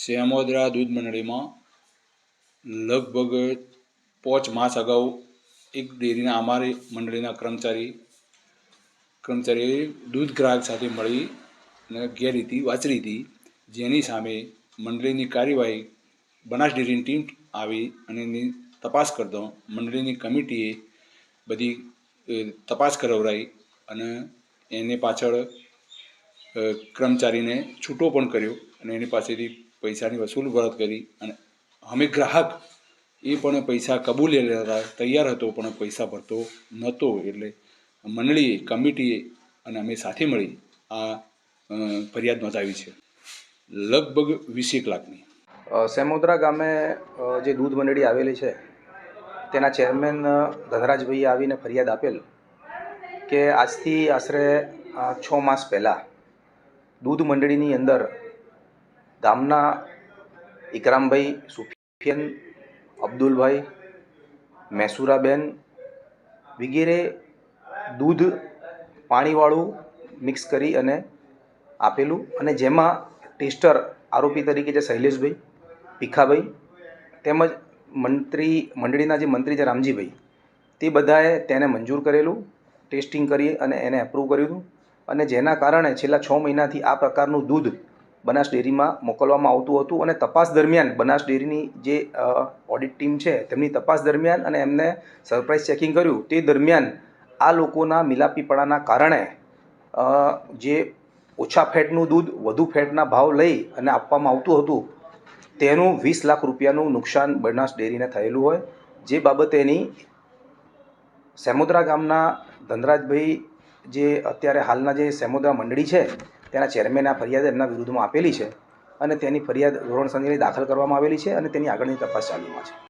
શ્યામોદરા દૂધ મંડળીમાં લગભગ પાંચ માસ અગાઉ એક ડેરીના અમારી મંડળીના કર્મચારી, કર્મચારીએ દૂધ ગ્રાહક સાથે મળી અને ગેરરીતિ વાચરી હતી જેની સામે મંડળીની કાર્યવાહી બનાસ ડેરીની ટીમ આવી અને એની તપાસ કરતો મંડળીની કમિટીએ બધી તપાસ કરાવરાઈ અને એને પાછળ કર્મચારીને છૂટો પણ કર્યો અને એની પાસેથી પૈસાની વસૂલ પરત કરી અને અમે ગ્રાહક, એ પણ પૈસા કબૂલી લેતા તૈયાર હતો, પણ પૈસા ભરતો નહોતો એટલે મંડળીએ, કમિટીએ અને અમે સાથે મળી આ ફરિયાદ નોંધાવી છે. લગભગ વીસેક લાખની. સેમોદ્રા ગામે જે દૂધ મંડળી આવેલી છે, તેના ચેરમેન ધનરાજભાઈએ આવીને ફરિયાદ આપેલ કે આજથી આશરે છ માસ પહેલાં દૂધ મંડળીની અંદર ગામના ઇકરામભાઈ સુફિયન, અબ્દુલભાઈ મેસુરાબેન વગેરે દૂધ, પાણીવાળું મિક્સ કરી અને આપેલું અને જેમાં ટેસ્ટર આરોપી તરીકે જે શૈલેષભાઈ, ભીખાભાઈ તેમજ મંત્રી, મંડળીના જે મંત્રી છે રામજીભાઈ, તે બધાએ તેને મંજૂર કરેલું, ટેસ્ટિંગ કરી અને એને એપ્રૂવ કર્યું હતું. અને જેના કારણે છેલ્લા છ મહિનાથી આ પ્રકારનું દૂધ બનાસ ડેરીમાં મોકલવામાં આવતું હતું અને તપાસ દરમિયાન બનાસ ડેરીની જે ઓડિટ ટીમ છે, તેમની તપાસ દરમિયાન અને એમને સરપ્રાઇઝ ચેકિંગ કર્યું. તે દરમિયાન આ લોકોના મિલાપીપણાના કારણે જે ઓછા ફેટનું દૂધ, વધુ ફેટના ભાવ લઈ અને આપવામાં આવતું હતું, તેનું વીસ લાખ રૂપિયાનું નુકસાન બનાસ ડેરીને થયેલું હોય. જે બાબતેની સેમોદરા ગામના ધનરાજભાઈ જે અત્યારે હાલના જે સેમોદરા મંડળી છે તેના ચેરમેન આ ફરિયાદ એમના વિરુદ્ધમાં આપેલી છે અને તેની ફરિયાદ ધોરણસરની દાખલ કરવામાં આવેલી છે અને તેની આગળની તપાસ ચાલુમાં છે.